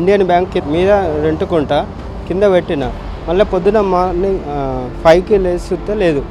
Indian bank మీద రెంటుకుంటా కింద పెట్టిన. మళ్ళీ పొద్దున మార్నింగ్ ఫైవ్కి లేస్తే లేదు.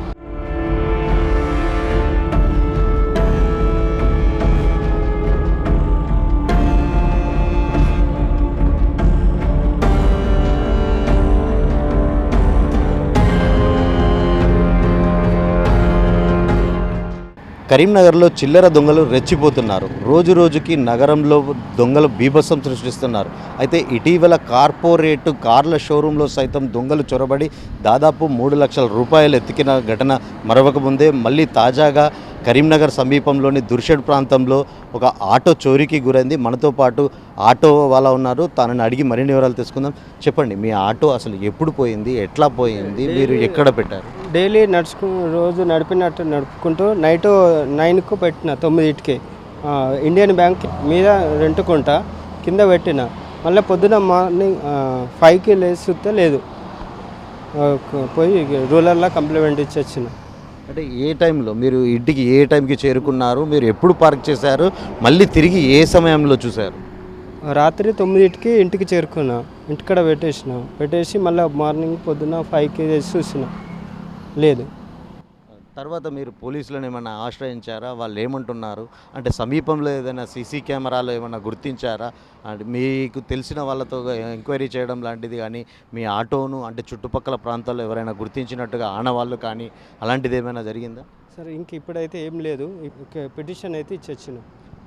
కరీంనగర్లో చిల్లర దొంగలు రెచ్చిపోతున్నారు. రోజు రోజుకి నగరంలో దొంగలు బీభత్సం సృష్టిస్తున్నారు. అయితే ఇటీవల కార్పొరేట్ కార్ల షోరూంలో సైతం దొంగలు చొరబడి దాదాపు మూడు లక్షల రూపాయలు ఎత్తికిన ఘటన మరొక ముందే. మళ్ళీ తాజాగా కరీంనగర్ సమీపంలోని దుర్షడ్ ప్రాంతంలో ఒక ఆటో చోరీకి గురైంది. మనతో పాటు ఆటో వాళ్ళ ఉన్నారు. తనని అడిగి మరిన్ని వివరాలు తెలుసుకుందాం. చెప్పండి మీ ఆటో అసలు ఎప్పుడు పోయింది? ఎట్లా పోయింది? మీరు ఎక్కడ పెట్టారు? డైలీ నడుచుకు రోజు నడిపినట్టు నడుపుకుంటూ నైట్ నైన్కు పెట్టిన తొమ్మిదింటికి ఇండియన్ బ్యాంక్ మీద రెంటుకుంటా కింద పెట్టిన. మళ్ళీ పొద్దున మార్నింగ్ ఫైవ్కి లేచి చూస్తే లేదు పోయి రూరల్లో కంప్లైంట్ ఇచ్చి వచ్చిన అంటే ఏ టైంలో? మీరు ఇంటికి ఏ టైంకి చేరుకున్నారు? మీరు ఎప్పుడు పార్క్ చేశారు? మళ్ళీ తిరిగి ఏ సమయంలో చూశారు? రాత్రి తొమ్మిదింటికి ఇంటికి చేరుకున్నా. ఇంటికాడ పెట్టేసిన. పెట్టేసి మళ్ళీ మార్నింగ్ పొద్దున ఫైవ్కి చూసిన. లేదు. తర్వాత మీరు పోలీసులను ఏమైనా ఆశ్రయించారా? వాళ్ళు ఏమంటున్నారు? అంటే సమీపంలో ఏదైనా సీసీ కెమెరాలు ఏమైనా గుర్తించారా? అంటే మీకు తెలిసిన వాళ్ళతో ఎంక్వైరీ చేయడం లాంటిది కానీ మీ ఆటోను అంటే చుట్టుపక్కల ప్రాంతాల్లో ఎవరైనా గుర్తించినట్టుగా ఆనవాళ్ళు కానీ అలాంటిది ఏమైనా జరిగిందా? సరే ఇంక ఇప్పుడైతే ఏం లేదు. పిటిషన్ అయితే ఇచ్చి వచ్చిన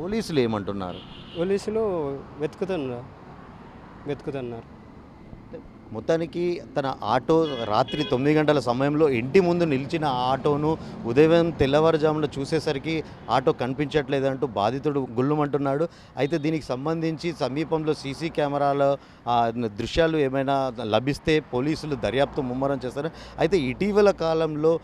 పోలీసులు ఏమంటున్నారు? పోలీసులు వెతుకుతున్నారు. వెతుకుతున్నారు. మొత్తానికి తన ఆటో రాత్రి తొమ్మిది గంటల సమయంలో ఇంటి ముందు నిలిచిన ఆటోను ఉదయం తెల్లవారుజామున చూసేసరికి ఆటో కనిపించట్లేదంటూ బాధితుడు గుళ్ళుమంటున్నాడు. అయితే దీనికి సంబంధించి సమీపంలో సీసీ కెమెరాల దృశ్యాలు ఏమైనా లభిస్తే పోలీసులు దర్యాప్తు ముమ్మరం చేస్తారు. అయితే ఇటీవల కాలంలో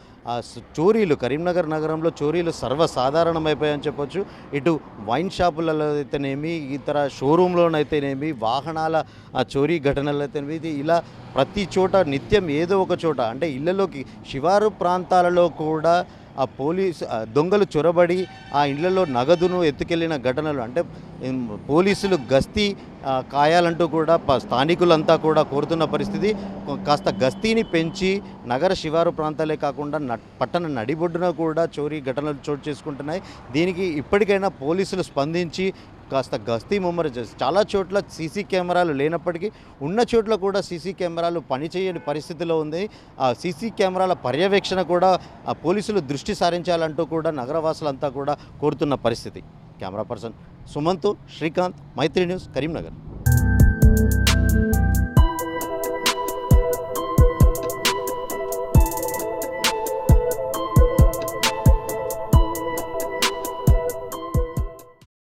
చోరీలు కరీంనగర్ నగరంలో చోరీలు సర్వసాధారణమైపోయాయని చెప్పొచ్చు. ఇటు వైన్ షాపులలో అయితేనేమి ఇతర షోరూంలోనైతేనేమి వాహనాల చోరీ ఘటనలు అయితేనేమి ఇలా ఇలా ప్రతి చోట నిత్యం ఏదో ఒక చోట అంటే ఇళ్ళలోకి శివారు ప్రాంతాలలో కూడా ఆ పోలీస్ దొంగలు చొరబడి ఆ ఇళ్ళలో నగదును ఎత్తుకెళ్ళిన ఘటనలు అంటే పోలీసులు గస్తీ కాయాలంటూ కూడా స్థానికులంతా కూడా కోరుతున్న పరిస్థితి. కాస్త గస్తీని పెంచి నగర శివారు ప్రాంతాలే కాకుండా పట్టణ నడిబొడ్డున కూడా చోరీ ఘటనలు చోటు చేసుకుంటున్నాయి. దీనికి ఇప్పటికైనా పోలీసులు స్పందించి కాస్త గస్తీ ముమ్మర చేసి చాలా చోట్ల సీసీ కెమెరాలు లేనప్పటికీ ఉన్న చోట్ల కూడా సీసీ కెమెరాలు పనిచేయని పరిస్థితిలో ఉంది. ఆ సీసీ కెమెరాల పర్యవేక్షణ కూడా ఆ పోలీసులు దృష్టి సారించాలంటూ కూడా నగరవాసులంతా కూడా కోరుతున్న పరిస్థితి. Camera person Sumanth Srikanth Maitri news Karimnagar.